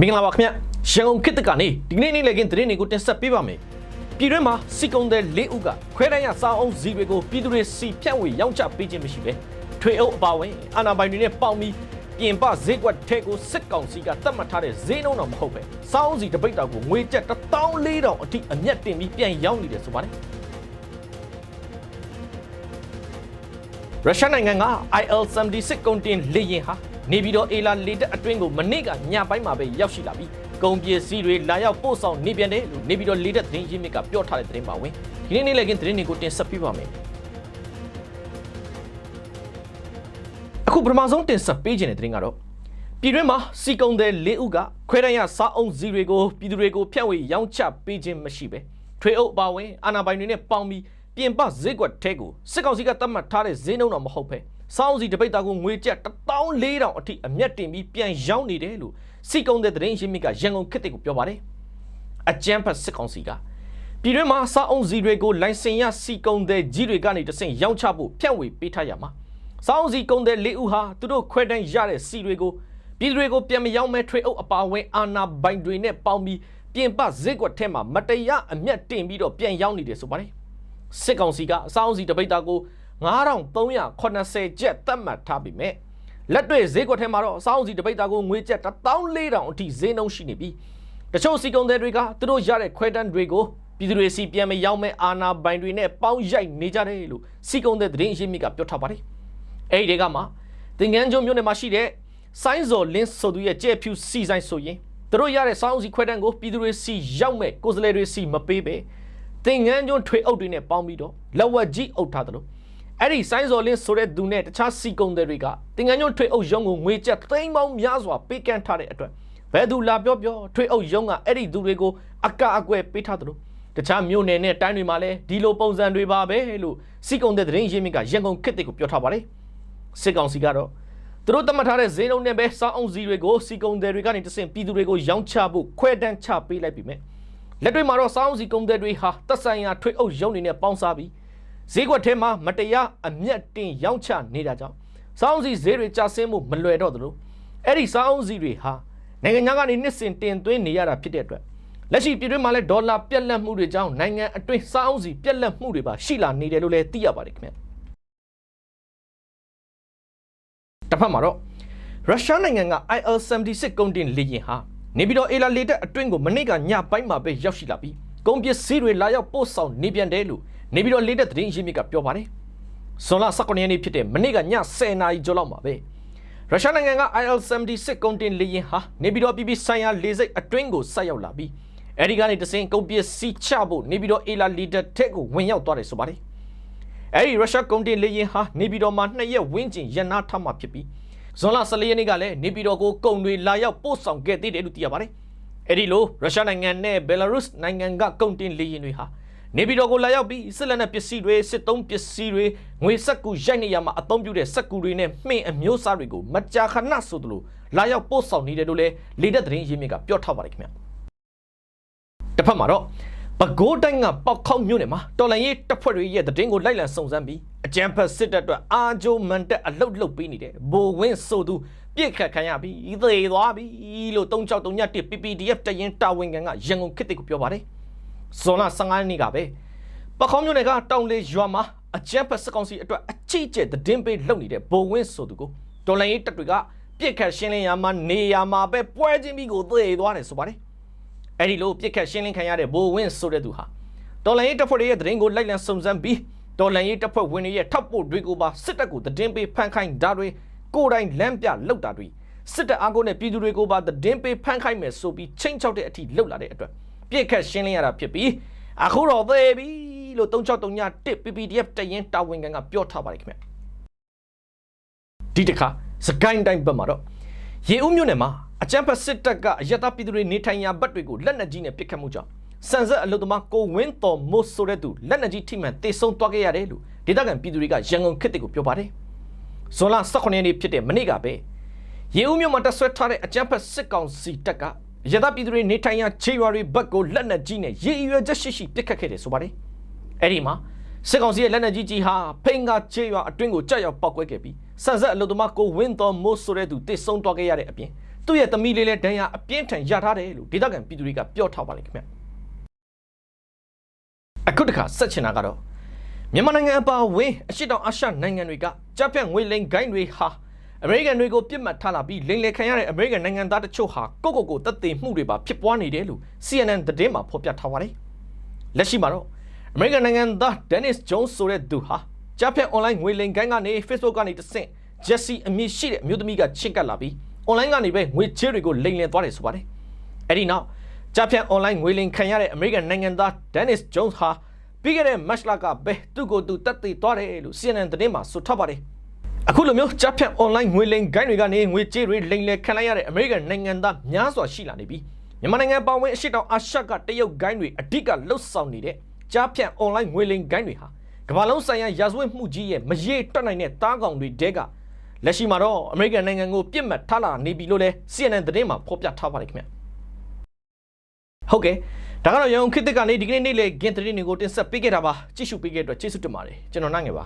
မင်္ဂလာပါခင်ဗျရန်ကုန်ခေတ်တကနေဒီကနေ့နေ့လည်ခင်းသတင်းတွေကိုတင်ဆက်ပေးပါမယ်ပြည်တွင်းမှာစီကုံတဲ့၄ဦးကခွဲတန်းရစာအုပ်စီတွေကိုပြည်သူတွေစီဖြန့်ဝေရောင်းချပေးခြင်းမရှိပဲထွေအုပ်အပါဝင်အာဏာပိုင်တွေနဲ့ပေါင်းပြီးပြင်ပဈေးကွက်ထဲကိုစစ်ကောင်စီကတတ်မှတ်ထားတဲ့ဈေးနှုန်းတော့မဟုတ်ပဲစာအုပ်စီတပိတ်တောက်ကိုငွေကျပ်14000အထိအမျက်တင်ပြီးပြန်ရောင်းနေတယ်ဆိုပါတယ်ရုရှားနိုင်ငံက IL-76 ကုန်တင်လေယာဉ်ဟာ နေပြည်တော်အေလာလေတပ်အတွင်းကိုမနေ့ကညပိုင်းမှာပဲရောက်ရှိလာပြီးကုန်ပစ္စည်းတွေလာရောက်ပို့ဆောင်နေပြန်တယ်လို့နေပြည်တော်လေတပ်သတင်းရင်းမြစ်ကပြောထားတဲ့သတင်းပါဝင်ဒီနေ့နေ့လည်ကင်းသတင်းတွေကိုတင်ဆက်ပေးပါမယ်အခုပထမဆုံးတင်ဆက်ပေးခြင်းတဲ့သတင်းကတော့ပြည်တွင်းမှာစီကုံတဲ့၄ဦးကခွဲတန်းရစားအုံစီတွေကိုပြည်သူတွေကိုဖျက်ဝေရောင်းချပေးခြင်းမရှိပဲထွေအုပ်အပါဝင်အာဏာပိုင်တွေနဲ့ပေါင်းပြီးပြင်ပဈေးကွက်ထဲကိုစစ်ကောင်စီကတတ်မှတ်ထားတဲ့ဈေးနှုန်းတော့မဟုတ်ပဲ စောင်းစီတပိတ်တာကိုငွေကျပ်14000အထိအမျက်တင်ပြီးပြန်ရောင်းနေတယ်လို့စီကုံတဲ့သတင်းရှင်းမြစ်ကရန်ကုန်ခေတ်တွေကိုပြောပါတယ်အကြမ်းဖက်စစ်ကောင်စီကပြည်တွင်းမှာစားအုံစီတွေကိုလိုင်စင်ရစီကုံတဲ့ကြီးတွေကနေတဆင့်ရောင်းချဖို့ဖြန့်ဝေပေးထားရမှာစောင်းစီကုံတဲ့၄ဦးဟာသူတို့ခွဲတန်းရတဲ့စီတွေကိုပြည်သူတွေကိုပြန်မရောင်းမဲထွေအုပ်အပါဝင်အာနာပိုင်တွေနဲ့ပေါင်းပြီးပြင်ပဈေးကွက်ထဲမှာမတရားအမျက်တင်ပြီးတော့ပြန်ရောင်းနေတယ်ဆိုပါတယ်စစ်ကောင်စီကအစောင်းစီတပိတ်တာကို 9380ကျပ်သတ်မှတ်ထားပြီမဲ့လက်တွေ့ဈေးကွက်ထဲမှာတော့အစောင်းစီတပိတ်တာကိုငွေကျပ်14000အထိဈေးနှုန်းရှိနေပြီးတချို့စီကုံတဲ့တွေကသူတို့ရတဲ့ခွဲတန်းတွေကိုပြည်သူတွေစီပြန်မရောင်းမဲ့အာနာပိုင်တွေနဲ့ပေါင်းရိုက်နေကြတယ်လို့စီကုံတဲ့သတင်းရင်းမြစ်ကပြောထားပါတယ်အဲ့ဒီတွေကမှသင်္ကန်းကျွန်းမြို့နယ်မှာရှိတဲ့ဆိုင်းဇော်လင်းဆိုသူရဲ့ကြဲဖြူစီဆိုင်ဆိုရင်သူတို့ရတဲ့စောင်းစီခွဲတန်းကိုပြည်သူတွေစီရောက်မဲ့ကိုယ်စလဲတွေစီမပေးပဲသင်္ကန်းကျွန်းထွေအုပ်တွေနဲ့ပေါင်းပြီးတော့လက်ဝက်ကြီးအုပ်ထားတယ်လို့ အဲ့ဒီဆိုင်းဇော်လင်းဆိုတဲ့သူနဲ့တခြားစီကုံတဲ့တွေကသင်္ကန်းကျွန်းထွေအုပ်ရုံးကိုငွေကျပ်သိန်းပေါင်းများစွာပေးကမ်းထားတဲ့အတွက်ဘယ်သူလာပြောပြောထွေအုပ်ရုံးကအဲ့ဒီသူတွေကိုအကအကွယ်ပေးထားတယ်လို့တခြားမြို့နယ်နဲ့တိုင်းတွေမှာလည်းဒီလိုပုံစံတွေပါပဲလို့စီကုံတဲ့သတင်းရင်းမြစ်ကရန်ကုန်ခေတ်တွေကိုပြောထားပါတယ်စစ်ကောင်စီကတော့သူတို့တတ်မှတ်ထားတဲ့ဈေးနှုန်းနဲ့ပဲစောင်းအောင်စီတွေကိုစီကုံတယ်တွေကနေတဆင့်ပြည်သူတွေကိုရောင်းချဖို့ခွဲတန်းချပေးလိုက်ပြီမဲ့လက်တွေ့မှာတော့စောင်းအောင်စီကုံတယ်တွေဟာတက်ဆိုင်ရာထွေအုပ်ရုံးတွေနဲ့ပေါင်းစားပြီး ဈေးကွက်ထဲမှာမတရားအမျက်တင်ရောင်းချနေတာကြောင့်စောင်းအောင်စီဈေးတွေကျဆင်းမှုမလွယ်တော့သလိုအဲ့ဒီစောင်းအောင်စီတွေဟာနိုင်ငံခြားကနေနှစ်စဉ်တင်သွင်းနေရတာဖြစ်တဲ့အတွက်လက်ရှိပြည်တွင်းမှာလည်းဒေါ်လာပြက်လက်မှုတွေကြောင့်နိုင်ငံအတွင်းစောင်းအောင်စီပြက်လက်မှုတွေပါရှိလာနေတယ်လို့လည်းသိရပါတယ်ခင်ဗျတစ်ဖက်မှာတော့ရုရှားနိုင်ငံက IL-76 ကုန်တင်လေယာဉ်ဟာနေပြည်တော်အေလာလေတပ်အတွင်းကိုမနေ့ကညပိုင်းမှာပဲရောက်ရှိလာပြီးကုန်ပစ္စည်းတွေလာရောက်ပို့ဆောင်နေပြန်တယ်လို့ နေပြည်တော်လေတပ်သတင်းရင်းမြစ်ကပြောပါတယ်။ဇွန်လ19ရက်နေ့ဖြစ်တဲ့မနေ့ကည10နာရီကျော်လောက်မှာပဲရုရှားနိုင်ငံက IL-76 ကုန်တင်လေယာဉ်ဟာနေပြည်တော်ပြည်ပြည်ဆိုင်ရာလေဆိပ်အတွင်းကိုဆက်ရောက်လာပြီးအဲဒီကနေတစင်ကုန်ပစ္စည်းချဖို့နေပြည်တော်အေလာလေတပ်ထက်ကိုဝင်ရောက်သွားတယ်ဆိုပါတယ်။အဲဒီရုရှားကုန်တင်လေယာဉ်ဟာနေပြည်တော်မှာနှစ်ရက်ဝန်းကျင်ရန်နာထားမှာဖြစ်ပြီးဇွန်လ14ရက်နေ့ကလည်းနေပြည်တော်ကိုကုန်တွေလာရောက်ပို့ဆောင်ခဲ့သေးတယ်လို့သိရပါတယ်။အဲဒီလိုရုရှားနိုင်ငံနဲ့ဘယ်လာရုစ်နိုင်ငံကကုန်တင်လေယာဉ်တွေဟာ နေပြည်တော်ကိုလာရောက်ပြီးစစ်လက်နက်ပစ္စည်းတွေစစ်သုံးပစ္စည်းတွေငွေစက်ကူရိုက်နေရမှာအသုံးပြုတဲ့စက်ကူတွေနဲ့မှင်အမျိုးအစားတွေကိုမကြာခဏဆိုသလိုလာရောက်ပို့ဆောင်နေတယ်လို့လည်းလေတပ်သတင်းရင်းမြစ်ကပြောထားပါတယ်ခင်ဗျ။တစ်ဖက်မှာတော့ပဲခူးတိုင်းကပေါက်ခေါက်မြို့နယ်မှာတော်လန်ရေးတပ်ဖွဲ့တွေရဲ့တည်င်းကိုလိုက်လံစုံစမ်းပြီးအကြမ်းဖက်စစ်တပ်အတွက်အာဂျိုမန်တက်အလုတ်လုတ်ပေးနေတဲ့ဘိုဝင်းဆိုသူပြစ်ခတ်ခံရပြီးသေသွားပြီလို့3631 PPDF တရင်တာဝန်ခံကရန်ကုန်ခေတ်ကိုပြောပါတယ် ဇွန်လ15ရက်နေ့ကပဲပခေါင်းမြို့နယ်ကတောင်လေရွာမှာအကြမ်းဖက်စစ်ကောင်စီအတွက်အချိကျတည်င်းပေးလုပ်နေတဲ့ဘိုဝင်းဆိုသူကိုတော်လန်ရေးတပ်တွေကပြစ်ခတ်ရှင်းလင်းရမှာနေရမှာပဲပွဲချင်းပြီးကိုသေသွားတယ်ဆိုပါတယ်အဲ့ဒီလိုပြစ်ခတ်ရှင်းလင်းခံရတဲ့ဘိုဝင်းဆိုတဲ့သူဟာတော်လန်ရေးတပ်ဖွဲ့တွေရဲ့တရင်ကိုလိုက်လံစုံစမ်းပြီးတော်လန်ရေးတပ်ဖွဲ့ဝင်တွေရဲ့ထပ်ဖို့တွေကိုပါစစ်တပ်ကိုတည်င်းပေးဖန်ခိုင်းဓာတ်တွေကိုယ်တိုင်လမ်းပြလောက်တာတွေစစ်တပ်အားကိုနဲ့ပြည်သူတွေကိုပါတည်င်းပေးဖန်ခိုင်းမယ်ဆိုပြီးချိန်ချောက်တဲ့အထိလှုပ်လာတဲ့အတွက် ပြစ်ခတ်ရှင်းလင်းရတာဖြစ်ပြီးအခုတော့သေပြီလို့3631 PPDF တရင်တာဝန်ခံကပြောထားပါတယ်ခင်ဗျဒီတခါစကိုင်းတိုင်းဘက်မှာတော့ရေဦးမြို့နယ်မှာအကြမ်းဖက်စစ်တပ်ကအယက်သားပြည်သူတွေနေထိုင်ရာဘက်တွေကိုလက်နက်ကြီးနဲ့ပစ်ခတ်မှုကြောင့်စံဆက်အလုသမားကိုဝင်းတော်မို့ဆိုတဲ့သူလက်နက်ကြီးထိမှန်တေဆုံးသွားခဲ့ရတယ်လို့ဒေသခံပြည်သူတွေကရန်ကုန်ခေတ်တွေကိုပြောပါတယ်ဇွန်လ18ရက်နေ့ဖြစ်တဲ့မနေ့ကပဲရေဦးမြို့မှာတက်ဆွဲထားတဲ့အကြမ်းဖက်စစ်ကောင်စီတပ်က ရသပြည်သူတွေနေထိုင်ရာခြေရွာတွေဘက်ကိုလက်နက်ကြီးနဲ့ရေရွယ်ချက်ရှိရှိပစ်ခတ်ခဲ့တယ်ဆိုပါတယ်အဲ့ဒီမှာစစ်ကောင်စီရဲ့လက်နက်ကြီးကြီးဟာဖိန်ကခြေရွာအတွင်းကိုကြောက်ရောက်ပောက်ကွဲခဲ့ပြီးစံဆက်အလုသမားကိုဝင်းတော်မို့ဆိုတဲ့သူတေဆုံးသွားခဲ့ရတဲ့အပြင်သူ့ရဲ့သမီးလေးလည်းဒဏ်ရာအပြင်းထန်ရထားတယ်လို့ဒေသခံပြည်သူတွေကပြောထားပါလိမ့်ခင်ဗျအခုတခါဆက်ချင်တာကတော့မြန်မာနိုင်ငံအပါအဝင်အရှိတောင်အာရှနိုင်ငံတွေကကြားဖြတ်ငွေလိမ်ဂိုင်းတွေဟာ အမေရိကန်တွေကိုပြစ်မှတ်ထားလာပြီးလိမ်လည်ခံရတဲ့အမေရိကန်နိုင်ငံသားတချို့ဟာကိုယ့်ကိုယ်ကိုတပ်သေးမှုတွေပါဖြစ်ပွားနေတယ်လို့ CNN သတင်းမှာဖော်ပြထားပါတယ်လက်ရှိမှာတော့အမေရိကန်နိုင်ငံသား Dennis Jones ဆိုတဲ့သူဟာကြားဖြတ် online ငွေလိမ်ဂိုင်းကနေ Facebook ကနေတဆင့် Jesse အမည်ရှိတဲ့အမျိုးသမီးကချင့်ကပ်လာပြီး online ကနေပဲငွေချေးတွေကိုလိမ်လည်သွားတယ်ဆိုပါတယ်အဲ့ဒီနောက်ကြားဖြတ် online ငွေလိမ်ခံရတဲ့အမေရိကန်နိုင်ငံသား Dennis Jones ဟာပြီးခဲ့တဲ့ match လကပဲသူ့ကိုယ်သူတတ်သိသွားတယ်လို့ CNN သတင်းမှာဆိုထားပါတယ် အခုလိုမျိုးကြားဖြတ် online ငွေလိမ်ဂိုင်းတွေကနေငွေကြေးတွေလိမ်လည်ခံလိုက်ရတဲ့အမေရိကန်နိုင်ငံသားများစွာရှိလာနေပြီးမြန်မာနိုင်ငံပါဝင်အရှိတောင်အာရှကတရုတ်ဂိုင်းတွေအဓိကလှုပ်ဆောင်နေတဲ့ကြားဖြတ် online ငွေလိမ်ဂိုင်းတွေဟာကမ္ဘာလုံးဆိုင်ရာရာဇဝတ်မှုကြီးရဲ့မရေတွက်နိုင်တဲ့တားကောင်တွေတဲကလက်ရှိမှာတော့အမေရိကန်နိုင်ငံကိုပြစ်မှတ်ထားလာနေပြီလို့လဲ CNN သတင်းမှာဖော်ပြထားပါတယ်ခင်ဗျဟုတ်ကဲ့ဒါကတော့ရန်ကုန်ခေတ်သစ်ကနေဒီကနေ့နေ့လေဂင်သတင်းတွေကိုတင်ဆက်ပေးခဲ့တာပါကြည့်ရှုပေးခဲ့တဲ့အတွက်ကျေးဇူးတင်ပါတယ်ကျွန်တော်နိုင်ငယ်ပါ